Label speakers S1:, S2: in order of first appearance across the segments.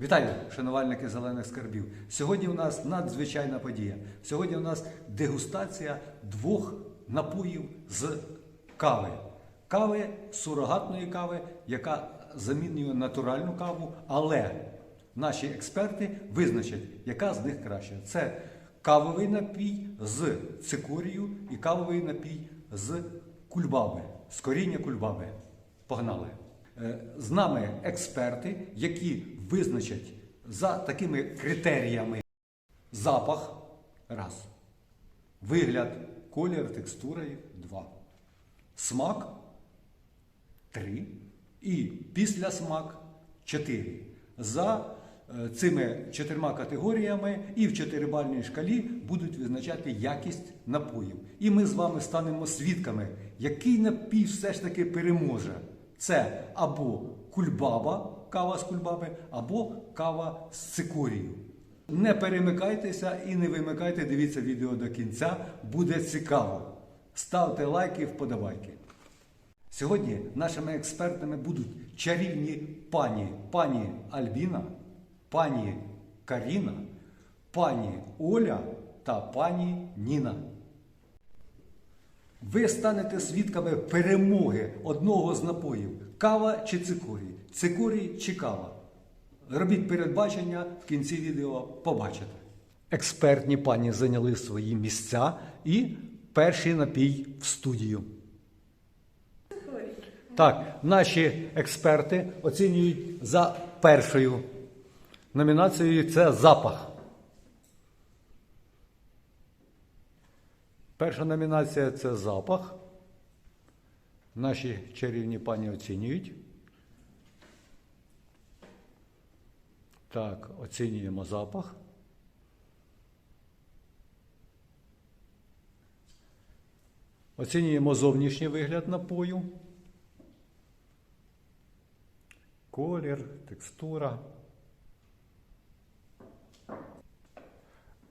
S1: Вітаю, шанувальники зелених скарбів. Сьогодні у нас надзвичайна подія. Сьогодні у нас дегустація двох напоїв з кави. Кави сурогатної кави, яка замінює натуральну каву, але наші експерти визначать, яка з них краща. Це кавовий напій з цикорію і кавовий напій з кульбаби, з коріння кульбаби. Погнали! Е, З нами експерти, які визначать за такими критеріями запах. Раз, вигляд, колір, текстура два, смак. Три. І післясмак. Чотири. За е, цими чотирма категоріями і в чотирибальній шкалі будуть визначати якість напоїв. І ми з вами станемо свідками, який напій все ж таки переможе. Це або кульбаба, кава з кульбаби, або кава з цикорію. Не перемикайтеся і не вимикайте, дивіться відео до кінця, буде цікаво. Ставте лайки, вподобайки. Сьогодні нашими експертами будуть чарівні пані, пані Альбіна, пані Каріна, пані Оля та пані Ніна. Ви станете свідками перемоги одного з напоїв кава чи цикорій, цикорій чи кава. Робіть передбачення в кінці відео побачите. Експертні пані зайняли свої місця і перший напій в студію. Так, наші експерти оцінюють за першою номінацією це запах. Перша номінація це запах. Наші чарівні пані оцінюють. Так, оцінюємо запах. Оцінюємо зовнішній вигляд напою. Колір, текстура.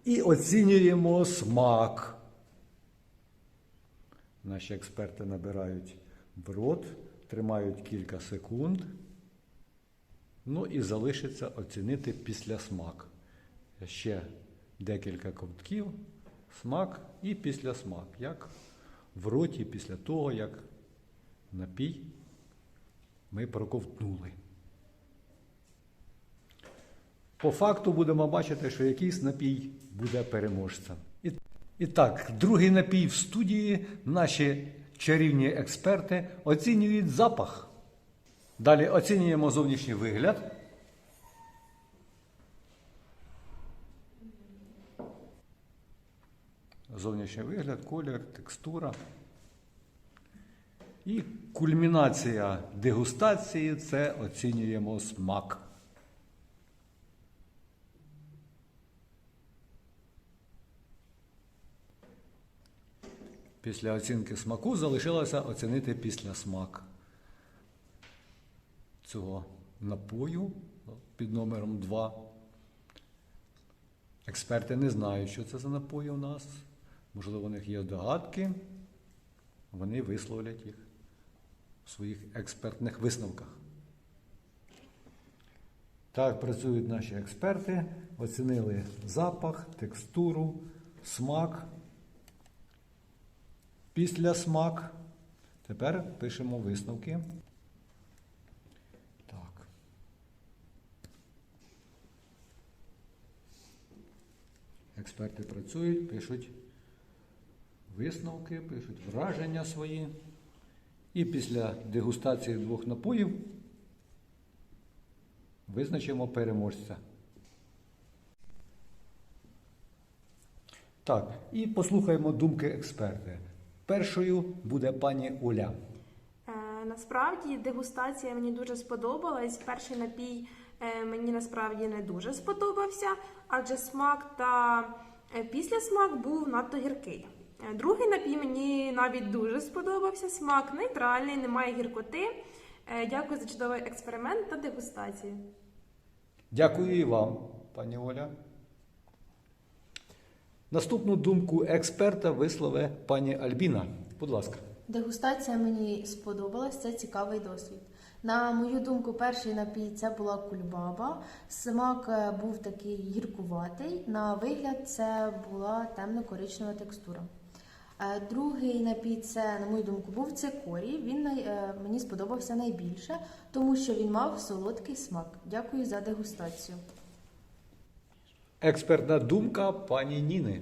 S1: І оцінюємо смак. Наші експерти набирають в рот, тримають кілька секунд. Ну і залишиться оцінити після смак. Ще декілька ковтків, смак і після смак. Як в роті після того, як напій ми проковтнули. По факту будемо бачити, що якийсь напій буде переможцем. І, так, другий напій в студії наші чарівні експерти оцінюють запах. Далі оцінюємо зовнішній вигляд. Зовнішній вигляд, колір, текстура. І кульмінація дегустації це оцінюємо смак. Після оцінки смаку залишилося оцінити після смак цього напою під номером 2. Експерти не знають, що це за напої у нас. Можливо, у них є здогадки. Вони висловлять їх в своїх експертних висновках. Так працюють наші експерти, оцінили запах, текстуру, смак, після смак. Тепер пишемо висновки. Так. Експерти працюють, пишуть висновки, пишуть враження свої. І після дегустації двох напоїв визначимо переможця. Так, і послухаємо думки експерта. Першою буде пані Оля.
S2: Е, Насправді дегустація мені дуже сподобалась. Перший напій е, мені насправді не дуже сподобався, адже смак та е, післясмак був надто гіркий. Другий напій мені навіть дуже сподобався. Смак нейтральний, немає гіркоти. Дякую за чудовий експеримент та дегустацію.
S1: Дякую і вам, пані Оля. Наступну думку експерта вислове пані Альбіна. Будь ласка.
S3: Дегустація мені сподобалась, це цікавий досвід. На мою думку, перший напій це була кульбаба. Смак е, був такий гіркуватий. На вигляд це була темно-коричнева текстура. Е, Другий напій це, на мою думку, був цикорій. Він е, мені сподобався найбільше, тому що він мав солодкий смак. Дякую за дегустацію.
S1: Експертна думка пані Ніни.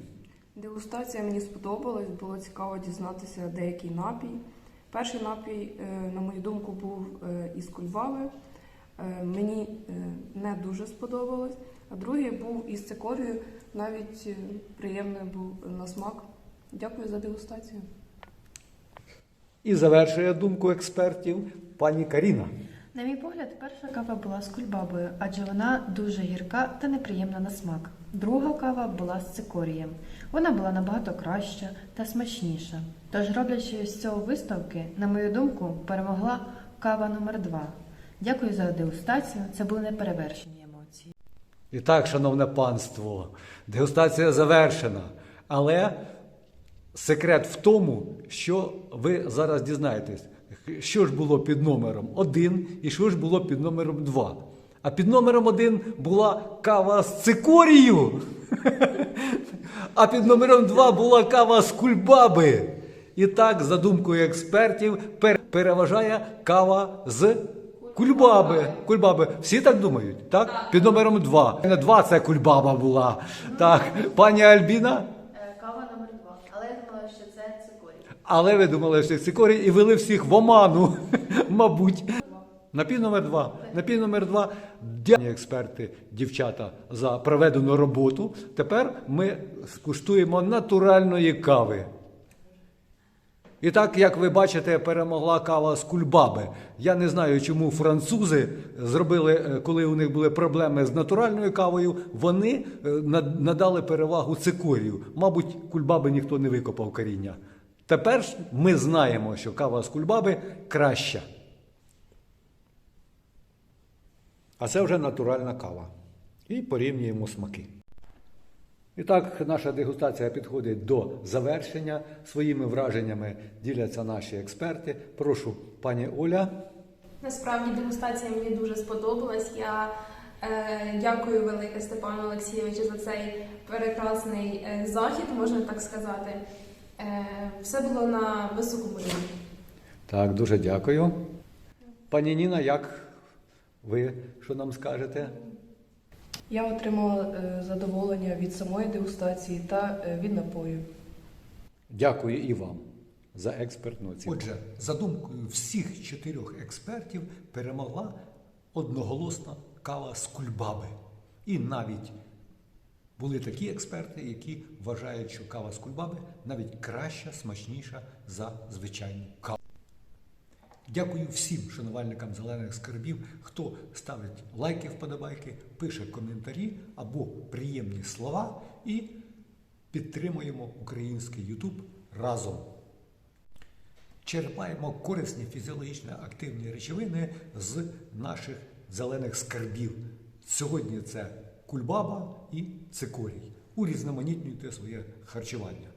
S4: Дегустація мені сподобалась, було цікаво дізнатися деякий напій. Перший напій, е, на мою думку, був е, із кульбаби. Е, Мені не дуже сподобалось. А другий був із цикорію, навіть приємний був на смак. Дякую за дегустацію.
S1: І завершує думку експертів пані Каріна.
S3: На мій погляд, перша кава була з кульбабою, адже вона дуже гірка та неприємна на смак. Друга кава була з цикорієм. Вона була набагато краща та смачніша. Тож, роблячи з цього виставки, на мою думку, перемогла кава номер 2 Дякую за дегустацію. Це були неперевершені емоції.
S1: І так, шановне панство, дегустація завершена. Але секрет в тому, що ви зараз дізнаєтесь, що ж було під номером 1 і що ж було під номером 2. А під номером 1 була кава з цикорію. А під номером 2 була кава з кульбаби. І так, за думкою експертів, переважає кава з кульбаби. Кульбаби. Всі так думають? Так? Під номером 2. Не 2 це кульбаба була. Так, пані Альбіна.
S3: Кава номер 2 Але я думала, що це цикорій.
S1: Але ви думали, що цикорій і вели всіх в оману, мабуть. Напій номер два. Напій номер два. Дякую, експерти, дівчата, за проведену роботу. Тепер ми скуштуємо натуральної кави. І так, як ви бачите, перемогла кава з кульбаби. Я не знаю, чому французи зробили, е, коли у них були проблеми з натуральною кавою, вони е, надали перевагу цикорію. Мабуть, кульбаби ніхто не викопав коріння. Тепер ми знаємо, що кава з кульбаби краща. А це вже натуральна кава. І порівнюємо смаки. І так, наша дегустація підходить до завершення. Своїми враженнями діляться наші експерти. Прошу, пані Оля.
S2: Насправді дегустація мені дуже сподобалась. Я е, дякую велике Степану Олексійовичу за цей прекрасний е, захід, можна так сказати. Е, все було на високому рівні.
S1: Так, дуже дякую. Пані Ніна, як ви що нам скажете?
S4: Я отримала е, задоволення від самої дегустації та е, від напою.
S1: Дякую і вам за експертну оцінку. Отже, за думкою всіх чотирьох експертів перемогла одноголосна кава з кульбаби. І навіть були такі експерти, які вважають, що кава з кульбаби навіть краща, смачніша за звичайну каву. Дякую всім шанувальникам зелених скарбів, хто ставить лайки, вподобайки, пише коментарі або приємні слова і підтримуємо український Ютуб разом. Черпаємо корисні фізіологічно активні речовини з наших зелених скарбів. Сьогодні це кульбаба і цикорій. Урізноманітнюйте своє харчування.